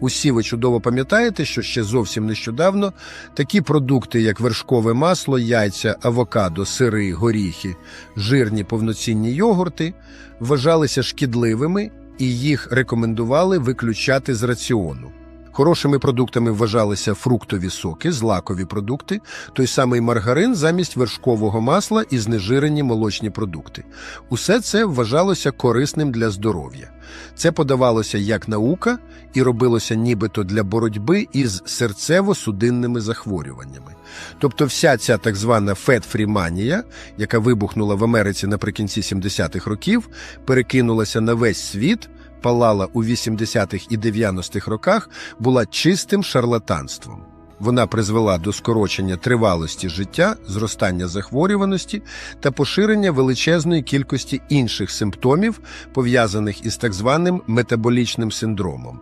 Усі ви чудово пам'ятаєте, що ще зовсім нещодавно такі продукти, як вершкове масло, яйця, авокадо, сири, горіхи, жирні повноцінні йогурти, вважалися шкідливими і їх рекомендували виключати з раціону. Хорошими продуктами вважалися фруктові соки, злакові продукти, той самий маргарин замість вершкового масла і знежирені молочні продукти. Усе це вважалося корисним для здоров'я. Це подавалося як наука і робилося нібито для боротьби із серцево-судинними захворюваннями. Тобто вся ця так звана фет-фріманія, яка вибухнула в Америці наприкінці 70-х років, перекинулася на весь світ, палала у 80-х і 90-х роках, була чистим шарлатанством. Вона призвела до скорочення тривалості життя, зростання захворюваності та поширення величезної кількості інших симптомів, пов'язаних із так званим метаболічним синдромом.